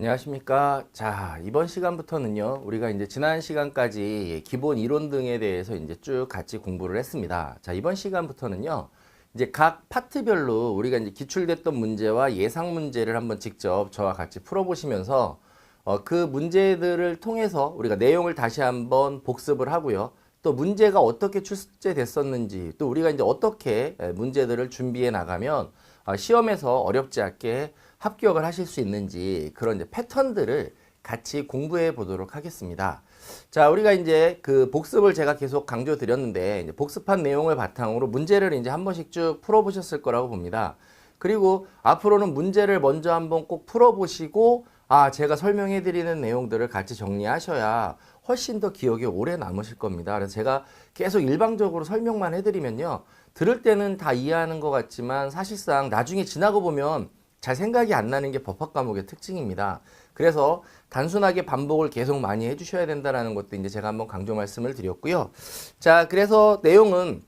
안녕하십니까. 자, 이번 시간부터는요, 우리가 이제 지난 시간까지 기본 이론 등에 대해서 이제 쭉 같이 공부를 했습니다. 자, 이번 시간부터는요, 이제 각 파트별로 우리가 이제 기출됐던 문제와 예상 문제를 한번 직접 저와 같이 풀어보시면서 어, 그 문제들을 통해서 우리가 내용을 다시 한번 복습을 하고요. 또 문제가 어떻게 출제됐었는지 또 우리가 이제 어떻게 에, 문제들을 준비해 나가면 어, 시험에서 어렵지 않게 합격을 하실 수 있는지 그런 이제 패턴들을 같이 공부해 보도록 하겠습니다. 자, 우리가 이제 그 복습을 제가 계속 강조 드렸는데 이제 복습한 내용을 바탕으로 문제를 이제 한 번씩 쭉 풀어 보셨을 거라고 봅니다. 그리고 앞으로는 문제를 먼저 한번 꼭 풀어 보시고 아, 제가 설명해 드리는 내용들을 같이 정리하셔야 훨씬 더 기억에 오래 남으실 겁니다. 그래서 제가 계속 일방적으로 설명만 해 드리면요. 들을 때는 다 이해하는 것 같지만 사실상 나중에 지나고 보면 잘 생각이 안 나는 게 법학 과목의 특징입니다. 그래서 단순하게 반복을 계속 많이 해주셔야 된다는 것도 이제 제가 한번 강조 말씀을 드렸고요. 자, 그래서 내용은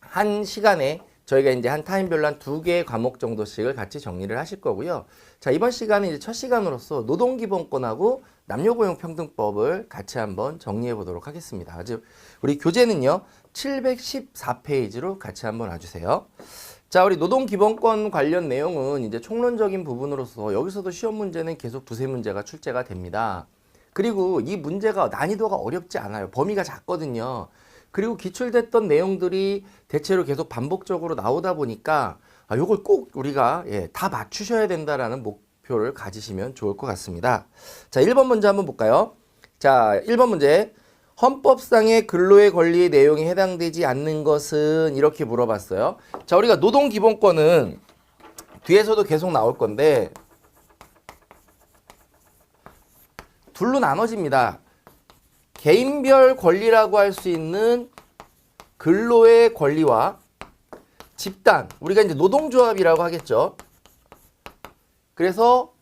한 시간에 저희가 이제 한 타임별로 한 두 개의 과목 정도씩을 같이 정리를 하실 거고요. 자, 이번 시간은 이제 첫 시간으로서 노동기본권하고 남녀고용평등법을 같이 한번 정리해 보도록 하겠습니다. 아주 우리 교재는요, 714페이지로 같이 한번 와주세요. 자, 우리 노동기본권 관련 내용은 이제 총론적인 부분으로서 여기서도 시험 문제는 계속 두세 문제가 출제가 됩니다. 그리고 이 문제가 난이도가 어렵지 않아요. 범위가 작거든요. 그리고 기출됐던 내용들이 대체로 계속 반복적으로 나오다 보니까 아, 요걸 꼭 우리가 예, 다 맞추셔야 된다라는 목표를 가지시면 좋을 것 같습니다. 자, 1번 문제 한번 볼까요? 자, 1번 문제. 헌법상의 근로의 권리의 내용이 해당되지 않는 것은 이렇게 물어봤어요. 자, 우리가 노동 기본권은 뒤에서도 계속 나올 건데 둘로 나눠집니다. 개인별 권리라고 할 수 있는 근로의 권리와 집단, 우리가 이제 노동조합이라고 하겠죠. 그래서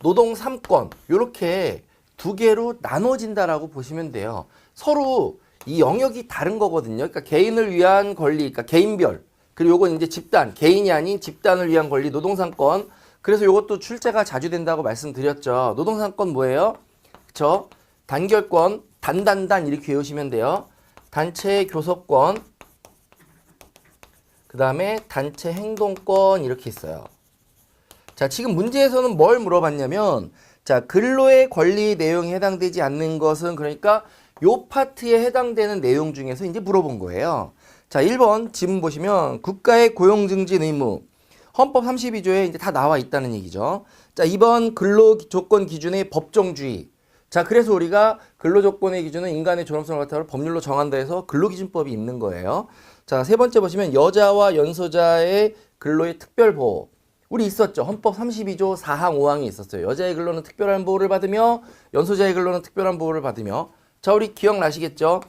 노동 3권 이렇게 두 개로 나눠진다라고 보시면 돼요. 서로 이 영역이 다른 거거든요. 그러니까 개인을 위한 권리, 그러니까 개인별. 그리고 요건 이제 집단, 개인이 아닌 집단을 위한 권리, 노동상권. 그래서 요것도 출제가 자주 된다고 말씀드렸죠. 노동상권 뭐예요? 그쵸? 단결권, 단단단 이렇게 외우시면 돼요. 단체 교섭권, 그 다음에 단체 행동권 이렇게 있어요. 자, 지금 문제에서는 뭘 물어봤냐면, 자, 근로의 권리 내용이 해당되지 않는 것은 그러니까 요 파트에 해당되는 내용 중에서 이제 물어본 거예요. 자, 1번 지문 보시면 국가의 고용 증진 의무. 헌법 32조에 이제 다 나와 있다는 얘기죠. 자, 2번 근로 조건 기준의 법정주의. 자, 그래서 우리가 근로 조건의 기준은 인간의 존엄성을 바탕으로 법률로 정한다 해서 근로기준법이 있는 거예요. 자, 세 번째 보시면 여자와 연소자의 근로의 특별 보호. 우리 있었죠. 헌법 32조 4항 5항이 있었어요. 여자의 근로는 특별한 보호를 받으며 연소자의 근로는 특별한 보호를 받으며 자, 우리 기억나시겠죠?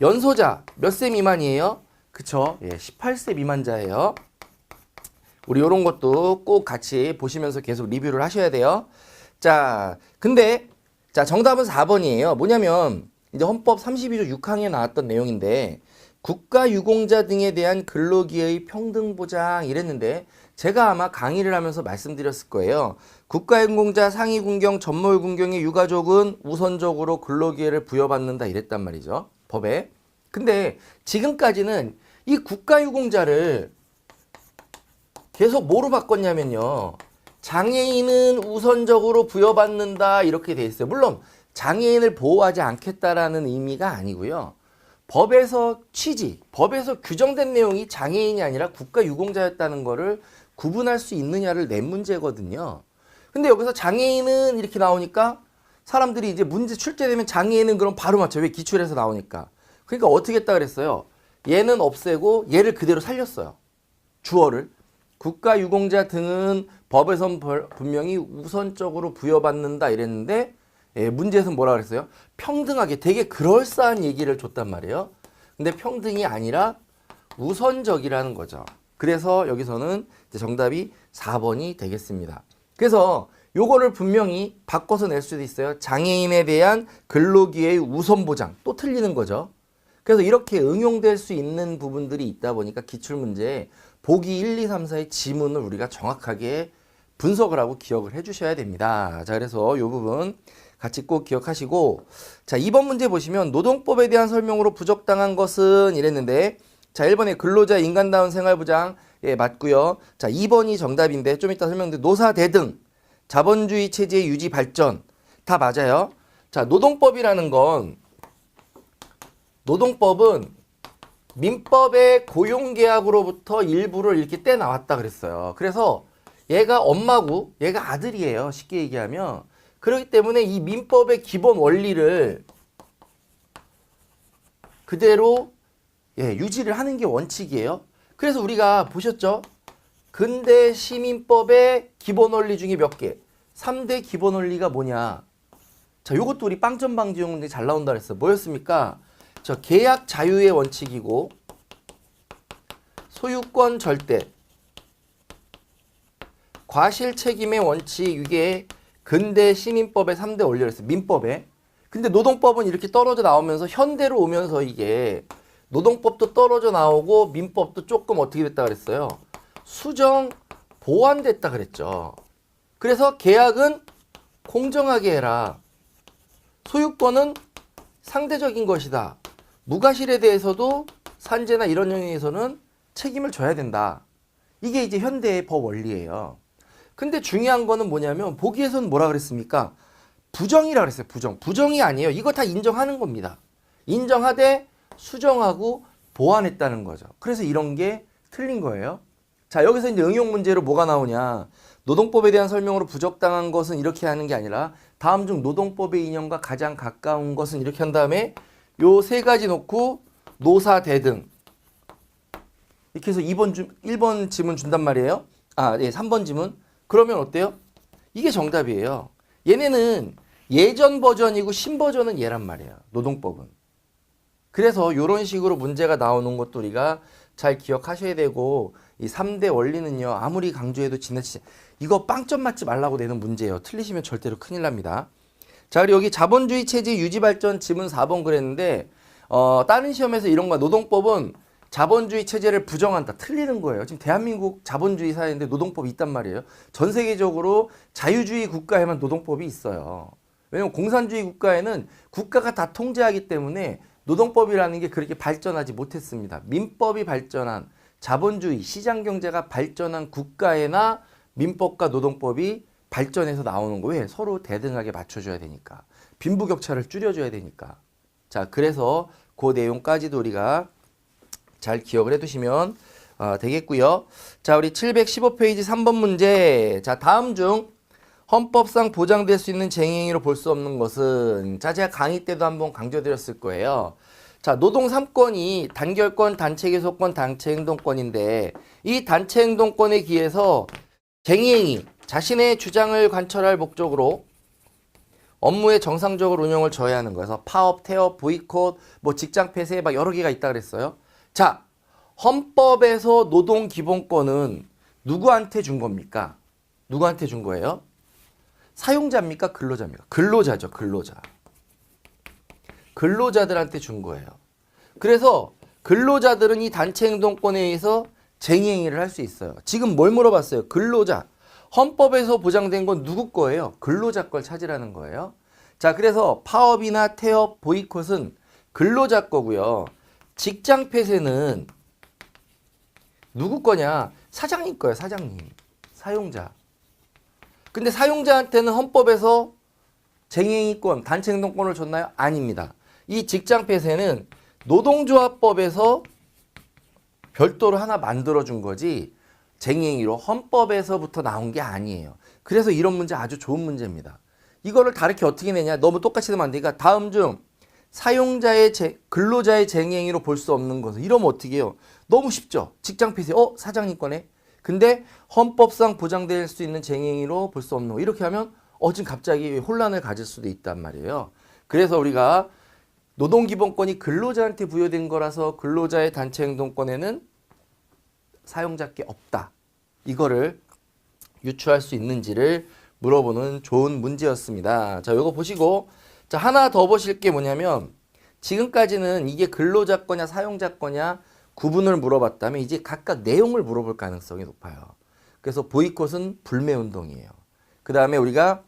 연소자 몇 세 미만이에요? 그쵸? 예, 18세 미만자예요. 우리 요런 것도 꼭 같이 보시면서 계속 리뷰를 하셔야 돼요. 자, 근데 자, 정답은 4번이에요. 뭐냐면 이제 헌법 32조 6항에 나왔던 내용인데 국가 유공자 등에 대한 근로기회의 평등 보장 이랬는데 제가 아마 강의를 하면서 말씀드렸을 거예요. 국가유공자 상위 군경, 전몰 군경의 유가족은 우선적으로 근로기회를 부여받는다 이랬단 말이죠. 법에. 근데 지금까지는 이 국가유공자를 계속 뭐로 바꿨냐면요. 장애인은 우선적으로 부여받는다 이렇게 돼 있어요. 물론 장애인을 보호하지 않겠다라는 의미가 아니고요. 법에서 취지, 법에서 규정된 내용이 장애인이 아니라 국가유공자였다는 거를 구분할 수 있느냐를 낸 문제거든요. 근데 여기서 장애인은 이렇게 나오니까 사람들이 이제 문제 출제되면 장애인은 그럼 바로 맞춰. 왜 기출에서 나오니까. 그러니까 어떻게 했다 그랬어요? 얘는 없애고 얘를 그대로 살렸어요. 주어를. 국가 유공자 등은 법에선 벌- 분명히 우선적으로 부여받는다 이랬는데 예, 문제에서는 뭐라 그랬어요? 평등하게 되게 그럴싸한 얘기를 줬단 말이에요. 근데 평등이 아니라 우선적이라는 거죠. 그래서 여기서는 정답이 4번이 되겠습니다. 그래서 요거를 분명히 바꿔서 낼 수도 있어요. 장애인에 대한 근로기회의 우선 보장. 또 틀리는 거죠. 그래서 이렇게 응용될 수 있는 부분들이 있다 보니까 기출문제에 보기 1, 2, 3, 4의 지문을 우리가 정확하게 분석을 하고 기억을 해 주셔야 됩니다. 자, 그래서 이 부분 같이 꼭 기억하시고 자, 2번 문제 보시면 노동법에 대한 설명으로 부적당한 것은 이랬는데 자, 1번에 근로자 인간다운 생활보장 예, 맞고요. 자, 2번이 정답인데 좀 이따 설명드릴 노사 대등 자본주의 체제의 유지 발전 다 맞아요. 자, 노동법이라는 건 노동법은 민법의 고용계약으로부터 일부를 이렇게 떼 나왔다 그랬어요. 그래서 얘가 엄마고 얘가 아들이에요. 쉽게 얘기하면. 그렇기 때문에 이 민법의 기본 원리를 그대로 예, 유지를 하는 게 원칙이에요. 그래서 우리가 보셨죠? 근대 시민법의 기본 원리 중에 몇 개? 3대 기본 원리가 뭐냐? 자, 요것도 우리 빵점 방지용인데 잘 나온다 그랬어. 뭐였습니까? 저 계약 자유의 원칙이고 소유권 절대 과실 책임의 원칙 이게 근대 시민법의 3대 원리였어. 민법에. 근데 노동법은 이렇게 떨어져 나오면서 현대로 오면서 이게 노동법도 떨어져 나오고 민법도 조금 어떻게 됐다 그랬어요. 수정 보완됐다 그랬죠. 그래서 계약은 공정하게 해라. 소유권은 상대적인 것이다. 무과실에 대해서도 산재나 이런 영역에서는 책임을 져야 된다. 이게 이제 현대의 법 원리예요. 근데 중요한 거는 뭐냐면 보기에서는 뭐라 그랬습니까? 부정이라 그랬어요. 부정. 부정이 아니에요. 이거 다 인정하는 겁니다. 인정하되 수정하고 보완했다는 거죠. 그래서 이런 게 틀린 거예요. 자, 여기서 이제 응용 문제로 뭐가 나오냐? 노동법에 대한 설명으로 부적당한 것은 이렇게 하는 게 아니라 다음 중 노동법의 이념과 가장 가까운 것은 이렇게 한 다음에 요 세 가지 놓고 노사 대등 이렇게 해서 2번 주, 1번 지문 준단 말이에요. 아, 예, 3번 지문. 그러면 어때요? 이게 정답이에요. 얘네는 예전 버전이고 신 버전은 얘란 말이에요. 노동법은. 그래서 이런 식으로 문제가 나오는 것도 우리가 잘 기억하셔야 되고 이 3대 원리는요. 아무리 강조해도 지나치지 이거 빵점 맞지 말라고 내는 문제예요. 틀리시면 절대로 큰일 납니다. 자, 그리고 여기 자본주의 체제 유지 발전 지문 4번 그랬는데 어, 다른 시험에서 이런 거 노동법은 자본주의 체제를 부정한다. 틀리는 거예요. 지금 대한민국 자본주의 사회인데 노동법이 있단 말이에요. 전 세계적으로 자유주의 국가에만 노동법이 있어요. 왜냐면 공산주의 국가에는 국가가 다 통제하기 때문에 노동법이라는 게 그렇게 발전하지 못했습니다. 민법이 발전한 자본주의 시장 경제가 발전한 국가에나 민법과 노동법이 발전해서 나오는 거예요. 서로 대등하게 맞춰줘야 되니까. 빈부격차를 줄여줘야 되니까. 자, 그래서 그 내용까지도 우리가 잘 기억을 해두시면 어, 되겠고요. 자, 우리 715페이지 3번 문제. 자, 다음 중 헌법상 보장될 수 있는 쟁행위로 볼 수 없는 것은 자, 제가 강의 때도 한번 강조드렸을 거예요. 자, 노동 3권이 단결권, 단체 계속권, 단체 행동권인데 이 단체 행동권에 기해서 쟁행위, 자신의 주장을 관철할 목적으로 업무의 정상적으로 운영을 저해하는 거여서 파업, 태업, 보이콧, 뭐 직장 폐쇄 막 여러 개가 있다 그랬어요. 자, 헌법에서 노동 기본권은 누구한테 준 겁니까? 누구한테 준 거예요? 사용자입니까? 근로자입니까? 근로자죠, 근로자. 근로자들한테 준 거예요. 그래서 근로자들은 이 단체 행동권에 의해서 쟁행위를 할 수 있어요. 지금 뭘 물어봤어요? 근로자. 헌법에서 보장된 건 누구 거예요? 근로자 걸 찾으라는 거예요. 자, 그래서 파업이나 태업, 보이콧은 근로자 거고요. 직장 폐쇄는 누구 거냐? 사장님 거예요, 사장님. 사용자. 근데 사용자한테는 헌법에서 쟁행위권, 단체 행동권을 줬나요? 아닙니다. 이 직장 폐쇄는 노동조합법에서 별도로 하나 만들어 준 거지 쟁행위로 헌법에서부터 나온 게 아니에요. 그래서 이런 문제 아주 좋은 문제입니다. 이거를 다르게 어떻게 내냐? 너무 똑같이 되면 안 되니까 다음 중 사용자의 제, 근로자의 쟁행위로 볼 수 없는 것은 이러면 어떻게 해요? 너무 쉽죠. 직장 폐쇄. 어, 사장님 거네. 근데 헌법상 보장될 수 있는 쟁행위로 볼 수 없는 거. 이렇게 하면 어 지금 갑자기 혼란을 가질 수도 있단 말이에요. 그래서 우리가 노동기본권이 근로자한테 부여된 거라서 근로자의 단체 행동권에는 사용자께 없다. 이거를 유추할 수 있는지를 물어보는 좋은 문제였습니다. 자, 이거 보시고 자, 하나 더 보실 게 뭐냐면 지금까지는 이게 근로자 거냐 사용자 거냐 구분을 물어봤다면 이제 각각 내용을 물어볼 가능성이 높아요. 그래서 보이콧은 불매 운동이에요. 그 다음에 우리가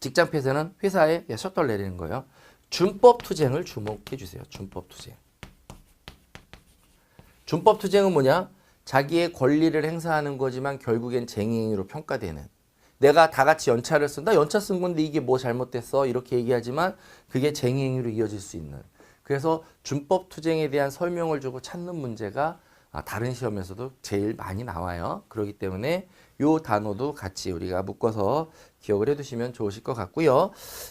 직장 폐쇄는 회사에 예, 셔터를 내리는 거예요. 준법 투쟁을 주목해 주세요. 준법 투쟁. 준법 투쟁은 뭐냐? 자기의 권리를 행사하는 거지만 결국엔 쟁의인으로 평가되는. 내가 다 같이 연차를 쓴다. 연차 쓴 건데 이게 뭐 잘못됐어? 이렇게 얘기하지만 그게 쟁의행위로 이어질 수 있는. 그래서 준법 투쟁에 대한 설명을 주고 찾는 문제가 아, 다른 시험에서도 제일 많이 나와요. 그렇기 때문에 요 단어도 같이 우리가 묶어서 기억을 해두시면 좋으실 것 같고요.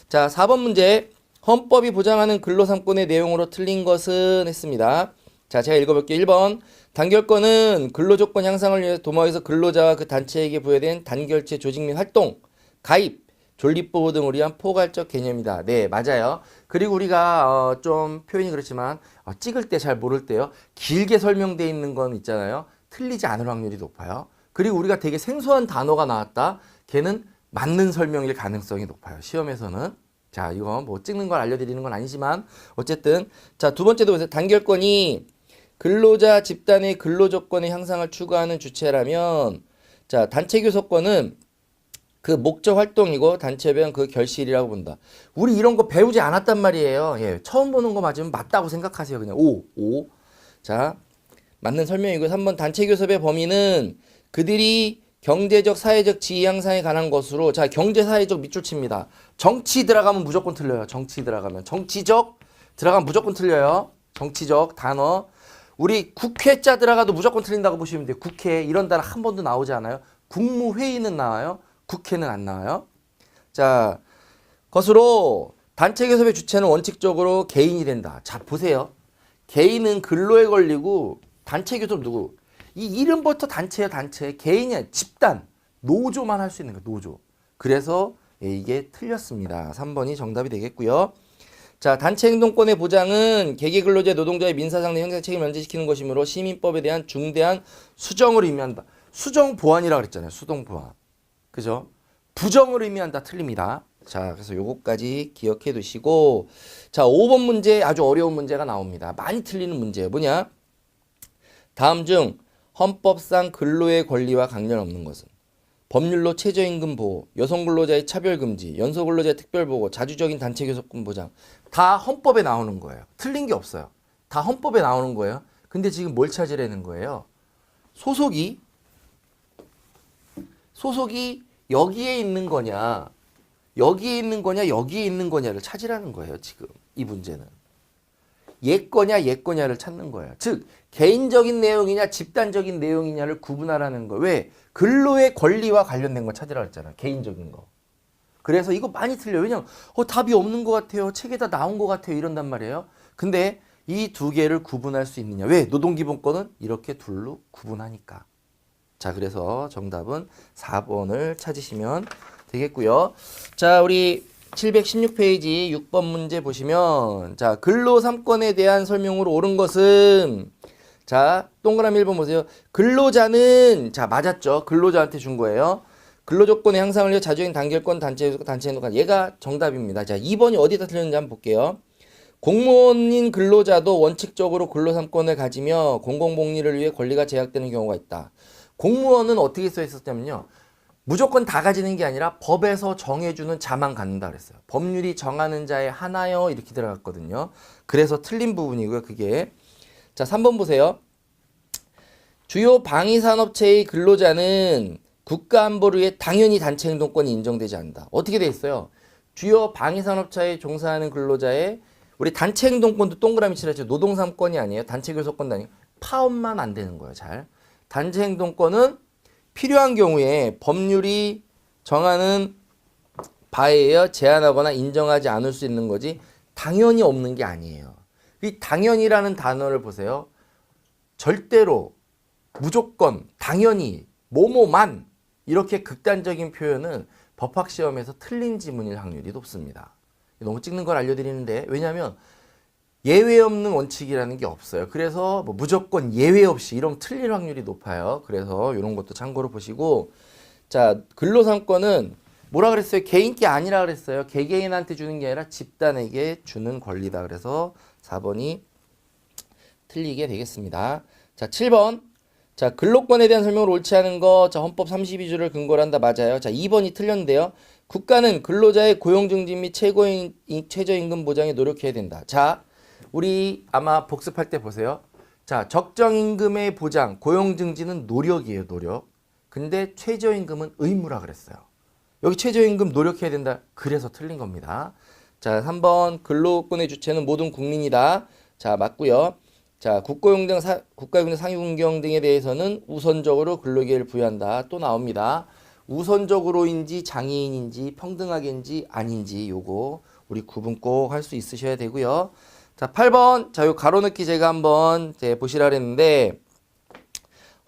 자, 4번 문제. 헌법이 보장하는 근로삼권의 내용으로 틀린 것은 했습니다. 자, 제가 읽어볼게요. 1번. 단결권은 근로조건 향상을 위해 도모에서 근로자와 그 단체에게 부여된 단결체 조직 및 활동, 가입, 존립보호 등을 위한 포괄적 개념이다. 네, 맞아요. 그리고 우리가 어, 좀 표현이 그렇지만 어, 찍을 때 잘 모를 때요. 길게 설명돼 있는 건 있잖아요. 틀리지 않을 확률이 높아요. 그리고 우리가 되게 생소한 단어가 나왔다. 걔는 맞는 설명일 가능성이 높아요. 시험에서는. 자, 이거 뭐 찍는 걸 알려드리는 건 아니지만 어쨌든 자, 두 번째도 보세요. 단결권이 근로자 집단의 근로 조건의 향상을 추구하는 주체라면 자, 단체 교섭권은 그 목적 활동이고 단체별 그 결실이라고 본다. 우리 이런 거 배우지 않았단 말이에요. 예, 처음 보는 거 맞으면 맞다고 생각하세요. 그냥 오, 오. 자, 맞는 설명이고 3번 단체 교섭의 범위는 그들이 경제적, 사회적 지위 향상에 관한 것으로 자, 경제, 사회적 밑줄 칩니다. 정치 들어가면 무조건 틀려요. 정치 들어가면. 정치적 들어가면 무조건 틀려요. 정치적 단어. 우리 국회자 들어가도 무조건 틀린다고 보시면 돼요. 국회 이런 단어 한 번도 나오지 않아요. 국무회의는 나와요. 국회는 안 나와요. 자, 것으로 단체 교섭의 주체는 원칙적으로 개인이 된다. 자, 보세요. 개인은 근로에 걸리고 단체 교섭 누구? 이 이름부터 단체야 단체. 개인이 집단, 노조만 할 수 있는 거야. 노조. 그래서 예, 이게 틀렸습니다. 3번이 정답이 되겠고요. 자, 단체 행동권의 보장은 개개 근로자 노동자의 민사상의 형사 책임을 면제시키는 것이므로 시민법에 대한 중대한 수정을 의미한다. 수정 보완이라고 그랬잖아요. 수정 보완. 그죠? 부정을 의미한다. 틀립니다. 자, 그래서 요거까지 기억해 두시고 자, 5번 문제 아주 어려운 문제가 나옵니다. 많이 틀리는 문제예요. 뭐냐? 다음 중 헌법상 근로의 권리와 강령 없는 것은 법률로 최저임금 보호, 여성 근로자의 차별 금지, 연소 근로자의 특별 보호, 자주적인 단체 교섭권 보장 다 헌법에 나오는 거예요. 틀린 게 없어요. 다 헌법에 나오는 거예요. 근데 지금 뭘 찾으라는 거예요? 소속이 소속이 여기에 있는 거냐, 여기에 있는 거냐, 여기에 있는 거냐를 찾으라는 거예요. 지금 이 문제는 얘 거냐, 얘 거냐를 찾는 거예요. 즉 개인적인 내용이냐, 집단적인 내용이냐를 구분하라는 거. 왜? 근로의 권리와 관련된 거 찾으라 했잖아. 개인적인 거. 그래서 이거 많이 틀려요. 왜냐면 어, 답이 없는 것 같아요. 책에 다 나온 것 같아요. 이런단 말이에요. 근데 이 두 개를 구분할 수 있느냐? 왜? 노동기본권은 이렇게 둘로 구분하니까. 자, 그래서 정답은 4번을 찾으시면 되겠고요. 자, 우리 716페이지 6번 문제 보시면 자, 근로 3권에 대한 설명으로 옳은 것은 자, 동그라미 1번 보세요. 근로자는 자, 맞았죠. 근로자한테 준 거예요. 근로조건의 향상을 위해 자주적인 단결권 단체 단체 행동권 얘가 정답입니다. 자, 2번이 어디다 틀렸는지 한번 볼게요. 공무원인 근로자도 원칙적으로 근로 3권을 가지며 공공복리를 위해 권리가 제약되는 경우가 있다. 공무원은 어떻게 써 있었냐면요. 무조건 다 가지는 게 아니라 법에서 정해주는 자만 갖는다 그랬어요. 법률이 정하는 자에 하나요 이렇게 들어갔거든요. 그래서 틀린 부분이고요. 그게 자 3번 보세요. 주요 방위산업체의 근로자는 국가안보를 위해 당연히 단체 행동권이 인정되지 않는다. 어떻게 돼 있어요? 주요 방위산업체에 종사하는 근로자의 우리 단체 행동권도 동그라미 칠했죠. 노동 3권이 아니에요. 단체 교섭권도 아니에요. 파업만 안 되는 거예요. 잘. 단체 행동권은 필요한 경우에 법률이 정하는 바에 의해 제한하거나 인정하지 않을 수 있는 거지 당연히 없는 게 아니에요. 이 당연이라는 단어를 보세요. 절대로 무조건 당연히 뭐뭐만 이렇게 극단적인 표현은 법학 시험에서 틀린 지문일 확률이 높습니다. 너무 찍는 걸 알려드리는데 왜냐하면 예외 없는 원칙이라는 게 없어요. 그래서 뭐 무조건 예외 없이 이러면 틀릴 확률이 높아요. 그래서 이런 것도 참고로 보시고 자 근로상권은 뭐라 그랬어요? 개인기 아니라 그랬어요. 개개인한테 주는 게 아니라 집단에게 주는 권리다. 그래서 4번이 틀리게 되겠습니다. 자 7번 자, 근로권에 대한 설명을 옳지 않은 거, 자, 헌법 32조를 근거로 한다. 맞아요. 자, 2번이 틀렸는데요. 국가는 근로자의 고용 증진 및 최고임, 이- 최저임금 보장에 노력해야 된다. 자, 우리 아마 복습할 때 보세요. 자, 적정임금의 보장, 고용 증진은 노력이에요, 노력. 근데 최저임금은 의무라 그랬어요. 여기 최저임금 노력해야 된다. 그래서 틀린 겁니다. 자, 3번 근로권의 주체는 모든 국민이다. 자, 맞고요. 자, 국고용 등 사, 국가용 등 상위공경 등에 대해서는 우선적으로 근로기회를 부여한다. 또 나옵니다. 우선적으로인지 장애인인지 평등하게인지 아닌지 요거 우리 구분 꼭 할 수 있으셔야 되고요. 자, 8번. 자, 요 가로넣기 제가 한번 제 보시라 그랬는데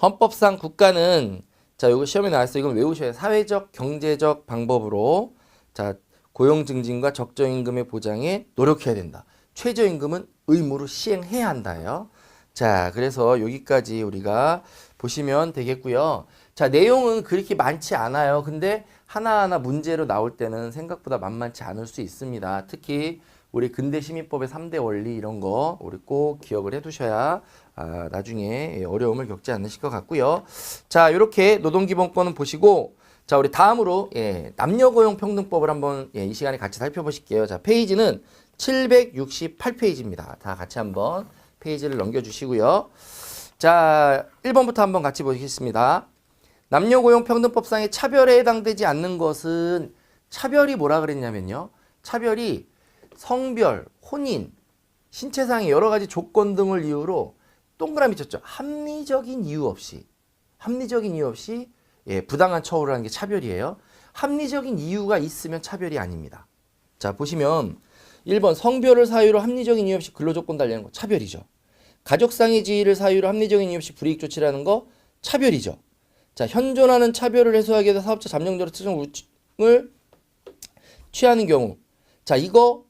헌법상 국가는 자, 요거 시험에 나왔어요. 이건 외우셔야. 사회적, 경제적 방법으로 자, 고용 증진과 적정 임금의 보장에 노력해야 된다. 최저 임금은 의무로 시행해야 한다요. 자, 그래서 여기까지 우리가 보시면 되겠고요. 자, 내용은 그렇게 많지 않아요. 근데 하나하나 문제로 나올 때는 생각보다 만만치 않을 수 있습니다. 특히 우리 근대 시민법의 3대 원리 이런 거 우리 꼭 기억을 해 두셔야 아, 나중에 어려움을 겪지 않으실 것 같고요. 자, 이렇게 노동기본권은 보시고 자, 우리 다음으로 예, 남녀고용평등법을 한번 예, 이 시간에 같이 살펴보실게요. 자, 페이지는 768페이지입니다. 다 같이 한번 페이지를 넘겨주시고요. 자, 1번부터 한번 같이 보시겠습니다. 남녀고용평등법상의 차별에 해당되지 않는 것은 차별이 뭐라 그랬냐면요. 차별이 성별, 혼인, 신체상의 여러 가지 조건 등을 이유로 동그라미 쳤죠. 합리적인 이유 없이 합리적인 이유 없이 예, 부당한 처우를 하는 게 차별이에요. 합리적인 이유가 있으면 차별이 아닙니다. 자, 보시면 1번 성별을 사유로 합리적인 이유 없이 근로조건 달리는 거 차별이죠. 가족상의 지위를 사유로 합리적인 이유 없이 불이익 조치라는 거 차별이죠. 자, 현존하는 차별을 해소하기 위해서 사업자 잠정적으로 특정 우를 취하는 경우. 자, 이거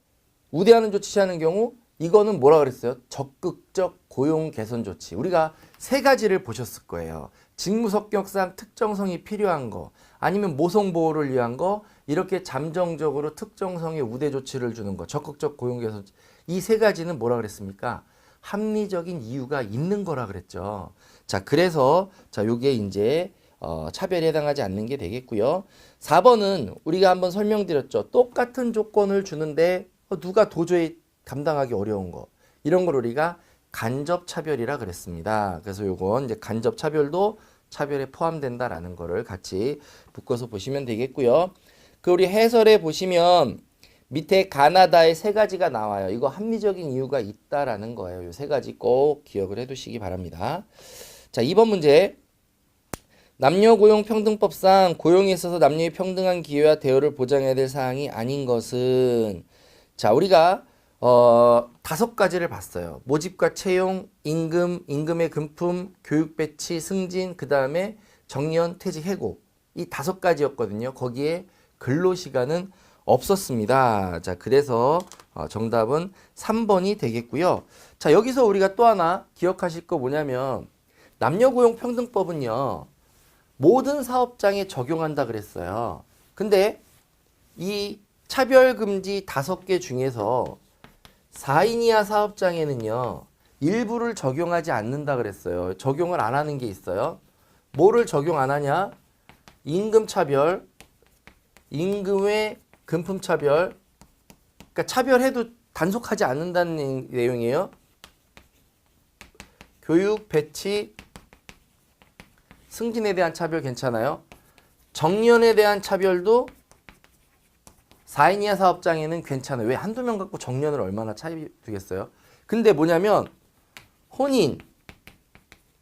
우대하는 조치 취하는 경우 이거는 뭐라 그랬어요? 적극적 고용 개선 조치. 우리가 세 가지를 보셨을 거예요. 직무 성격상 특정성이 필요한 거, 아니면 모성 보호를 위한 거, 이렇게 잠정적으로 특정성의 우대 조치를 주는 거, 적극적 고용 개선. 이 세 가지는 뭐라 그랬습니까? 합리적인 이유가 있는 거라 그랬죠. 자, 그래서 자, 요게 이제 어, 차별에 해당하지 않는 게 되겠고요. 4번은 우리가 한번 설명드렸죠. 똑같은 조건을 주는데 어, 누가 도저히 감당하기 어려운 거. 이런 걸 우리가 간접 차별이라 그랬습니다. 그래서 요건 이제 간접 차별도 차별에 포함된다라는 거를 같이 묶어서 보시면 되겠고요. 그 우리 해설에 보시면 밑에 가나다의 세 가지가 나와요. 이거 합리적인 이유가 있다라는 거예요. 이세 가지 꼭 기억을 해 두시기 바랍니다. 자, 2번 문제. 남녀 고용 평등법상 고용에 있어서 남녀의 평등한 기회와 대우를 보장해야 될 사항이 아닌 것은 자, 우리가 어, 다섯 가지를 봤어요. 모집과 채용, 임금, 임금의 금품, 교육 배치, 승진, 그 다음에 정년, 퇴직, 해고. 이 다섯 가지였거든요. 거기에 근로 시간은 없었습니다. 자, 그래서 어, 정답은 3번이 되겠고요. 자, 여기서 우리가 또 하나 기억하실 거 뭐냐면 남녀고용평등법은요. 모든 사업장에 적용한다 그랬어요. 근데 이 차별금지 다섯 개 중에서 4인 이하 사업장에는요. 일부를 적용하지 않는다 그랬어요. 적용을 안 하는 게 있어요. 뭐를 적용 안 하냐? 임금 차별, 임금의 금품 차별. 그러니까 차별해도 단속하지 않는다는 내용이에요. 교육, 배치, 승진에 대한 차별 괜찮아요. 정년에 대한 차별도 4인 이하 사업장에는 괜찮아요. 왜 한두 명 갖고 정년을 얼마나 차이 두겠어요? 근데 뭐냐면 혼인,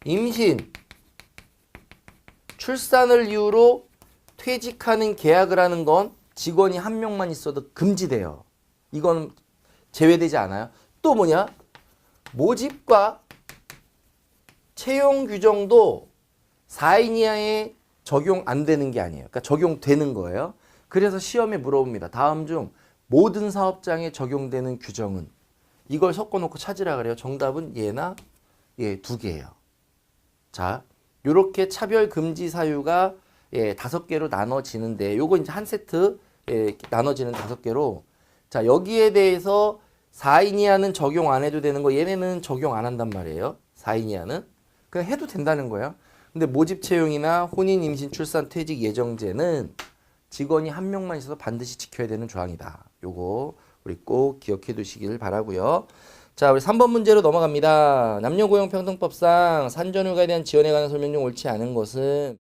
임신, 출산을 이유로 퇴직하는 계약을 하는 건 직원이 한 명만 있어도 금지돼요. 이건 제외되지 않아요. 또 뭐냐? 모집과 채용 규정도 4인 이하에 적용 안 되는 게 아니에요. 그러니까 적용되는 거예요. 그래서 시험에 물어봅니다. 다음 중 모든 사업장에 적용되는 규정은 이걸 섞어놓고 찾으라 그래요. 정답은 얘나 얘두 개예요. 자, 요렇게 차별 금지 사유가 예, 다섯 개로 나눠지는데 요거 이제 한 세트 예, 나눠지는 다섯 개로 자, 여기에 대해서 4인 이하는 적용 안 해도 되는 거 얘네는 적용 안 한단 말이에요. 4인 이하는 그냥 해도 된다는 거예요. 근데 모집 채용이나 혼인, 임신, 출산, 퇴직 예정제는 직원이 한 명만 있어서 반드시 지켜야 되는 조항이다. 요거 우리 꼭 기억해 두시길 바라고요. 자, 우리 3번 문제로 넘어갑니다. 남녀 고용 평등법상 산전휴가에 대한 지원에 관한 설명 중 옳지 않은 것은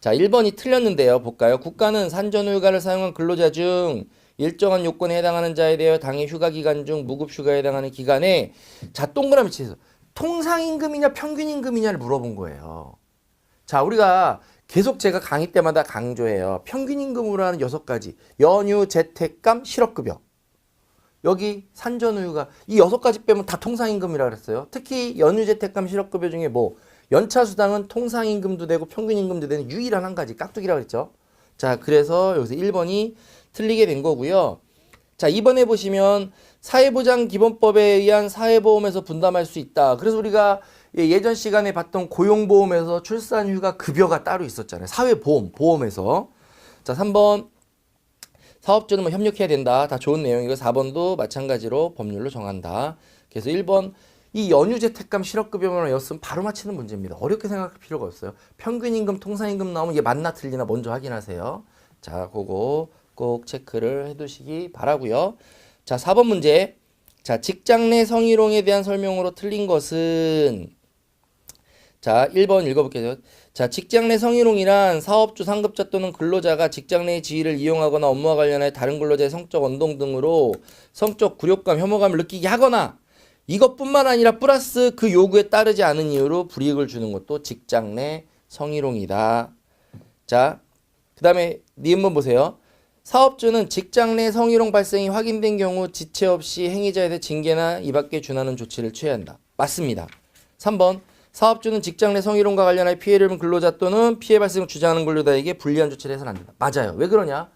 자, 1번이 틀렸는데요. 볼까요? 국가는 산전휴가를 사용한 근로자 중 일정한 요건에 해당하는 자에 대하여 당해 휴가 기간 중 무급 휴가에 해당하는 기간에 자, 동그라미 치서 통상 임금이냐 평균 임금이냐를 물어본 거예요. 자, 우리가 계속 제가 강의 때마다 강조해요. 평균 임금으로 하는 여섯 가지. 연휴, 재택감, 실업급여. 여기 산전우유가 이 여섯 가지 빼면 다 통상임금이라 그랬어요. 특히 연휴, 재택감, 실업급여 중에 뭐 연차 수당은 통상임금도 되고 평균임금도 되는 유일한 한 가지 깍두기라 그랬죠. 자, 그래서 여기서 1번이 틀리게 된 거고요. 자, 2번에 보시면 사회보장 기본법에 의한 사회보험에서 분담할 수 있다. 그래서 우리가 예, 예전 시간에 봤던 고용보험에서 출산휴가 급여가 따로 있었잖아요. 사회보험, 보험에서. 자, 3번 사업주는 뭐 협력해야 된다. 다 좋은 내용이고 4번도 마찬가지로 법률로 정한다. 그래서 1번 이 연휴 재택감 실업급여만 였으면 바로 맞히는 문제입니다. 어렵게 생각할 필요가 없어요. 평균임금, 통상임금 나오면 이게 맞나 틀리나 먼저 확인하세요. 자, 그거 꼭 체크를 해두시기 바라고요. 자, 4번 문제. 자, 직장 내 성희롱에 대한 설명으로 틀린 것은 자, 1번 읽어볼게요. 자, 직장 내 성희롱이란 사업주, 상급자 또는 근로자가 직장 내의 지위를 이용하거나 업무와 관련해 다른 근로자의 성적 원동 등으로 성적 굴욕감, 혐오감을 느끼게 하거나 이것뿐만 아니라 플러스 그 요구에 따르지 않은 이유로 불이익을 주는 것도 직장 내 성희롱이다. 자, 그 다음에 니은번 보세요. 사업주는 직장 내 성희롱 발생이 확인된 경우 지체 없이 행위자에 대해 징계나 이밖에 준하는 조치를 취해야 한다. 맞습니다. 3번 사업주는 직장 내 성희롱과 관련하여 피해를 입은 근로자 또는 피해 발생을 주장하는 근로자에게 불리한 조치를 해서는 안 된다. 맞아요. 왜 그러냐?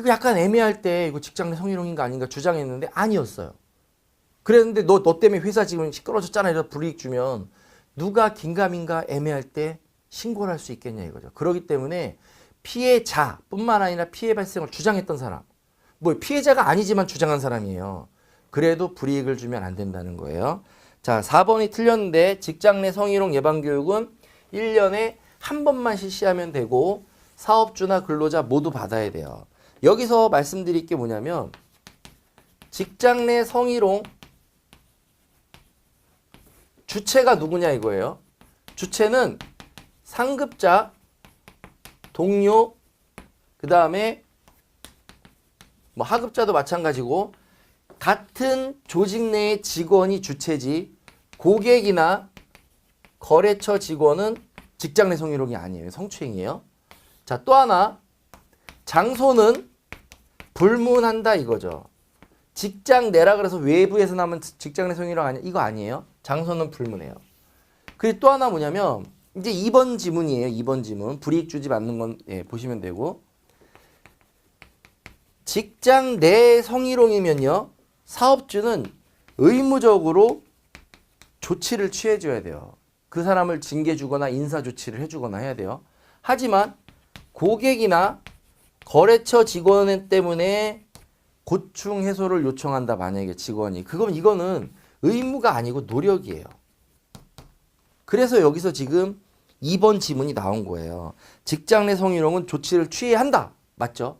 이거 약간 애매할 때 이거 직장 내 성희롱인가 아닌가 주장했는데 아니었어요. 그랬는데 너, 너 때문에 회사 지금 시끄러졌잖아. 이래서 불이익 주면 누가 긴가민가 애매할 때 신고를 할 수 있겠냐 이거죠. 그렇기 때문에 피해자뿐만 아니라 피해 발생을 주장했던 사람, 뭐 피해자가 아니지만 주장한 사람이에요. 그래도 불이익을 주면 안 된다는 거예요. 자, 4번이 틀렸는데 직장 내 성희롱 예방 교육은 1년에 한 번만 실시하면 되고 사업주나 근로자 모두 받아야 돼요. 여기서 말씀드릴 게 뭐냐면 직장 내 성희롱 주체가 누구냐 이거예요. 주체는 상급자, 동료, 그 다음에 뭐 하급자도 마찬가지고 같은 조직 내의 직원이 주체지 고객이나 거래처 직원은 직장 내 성희롱이 아니에요. 성추행이에요. 자, 또 하나 장소는 불문한다 이거죠. 직장 내라 그래서 외부에서 나면 직장 내 성희롱 아니야? 이거 아니에요. 장소는 불문해요. 그리고 또 하나 뭐냐면 이제 2번 지문이에요. 2번 지문. 불이익 주지 않는 건 예, 보시면 되고 직장 내 성희롱이면요. 사업주는 의무적으로 조치를 취해 줘야 돼요. 그 사람을 징계 주거나 인사 조치를 해 주거나 해야 돼요. 하지만 고객이나 거래처 직원 때문에 고충 해소를 요청한다 만약에 직원이 그건 이거는 의무가 아니고 노력이에요. 그래서 여기서 지금 2번 지문이 나온 거예요. 직장 내 성희롱은 조치를 취해야 한다. 맞죠?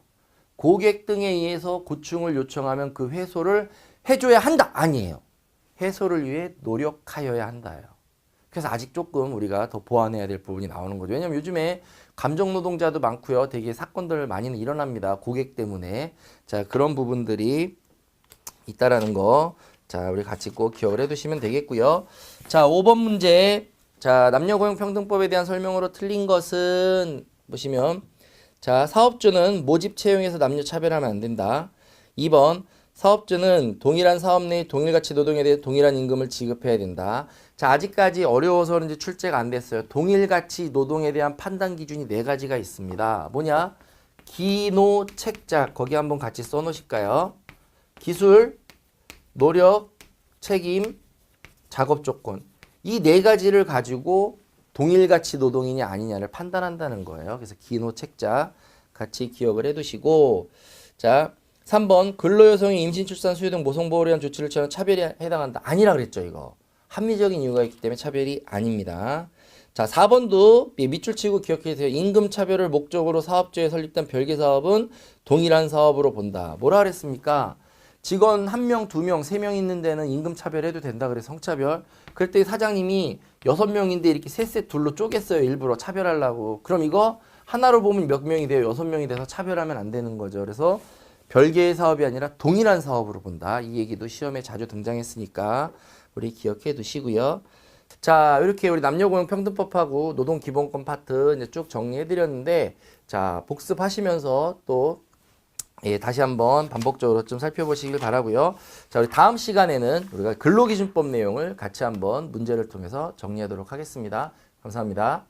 고객 등에 의해서 고충을 요청하면 그 해소를 해줘야 한다. 아니에요. 해소를 위해 노력하여야 한다요. 그래서 아직 조금 우리가 더 보완해야 될 부분이 나오는 거죠. 왜냐면 요즘에 감정 노동자도 많고요. 되게 사건들 많이 일어납니다. 고객 때문에. 자, 그런 부분들이 있다라는 거. 자, 우리 같이 꼭 기억을 해 두시면 되겠고요. 자, 5번 문제. 자, 남녀 고용 평등법에 대한 설명으로 틀린 것은 보시면 자, 사업주는 모집 채용에서 남녀 차별하면 안 된다. 2번 사업주는 동일한 사업 내 동일 가치 노동에 대해 동일한 임금을 지급해야 된다. 자, 아직까지 어려워서 그런지 출제가 안 됐어요. 동일 가치 노동에 대한 판단 기준이 네 가지가 있습니다. 뭐냐? 기노 책자 거기 한번 같이 써 놓으실까요? 기술, 노력, 책임, 작업 조건. 이 네 가지를 가지고 동일 가치 노동이냐 아니냐를 판단한다는 거예요. 그래서 기노 책자 같이 기억을 해 두시고 자, 3번 근로여성이 임신, 출산, 수유 등 모성보호를 위한 조치를 취하는 차별에 해당한다. 아니라 그랬죠, 이거. 합리적인 이유가 있기 때문에 차별이 아닙니다. 자, 4번도 밑줄 치고 기억해 주세요. 임금 차별을 목적으로 사업주에 설립된 별개 사업은 동일한 사업으로 본다. 뭐라 그랬습니까? 직원 한 명, 두 명, 세 명 있는 데는 임금 차별해도 된다 그래 성차별. 때 사장님이 여섯 명인데 이렇게 셋셋 둘로 쪼갰어요. 일부러 차별하려고. 그럼 이거 하나로 보면 몇 명이 돼요? 여섯 명이 돼서 차별하면 안 되는 거죠. 그래서 별개의 사업이 아니라 동일한 사업으로 본다. 이 얘기도 시험에 자주 등장했으니까 우리 기억해 두시고요. 자, 이렇게 우리 남녀고용 평등법하고 노동기본권 파트 이제 쭉 정리해 드렸는데 자, 복습하시면서 또 예, 다시 한번 반복적으로 좀 살펴보시길 바라고요. 자, 우리 다음 시간에는 우리가 근로기준법 내용을 같이 한번 문제를 통해서 정리하도록 하겠습니다. 감사합니다.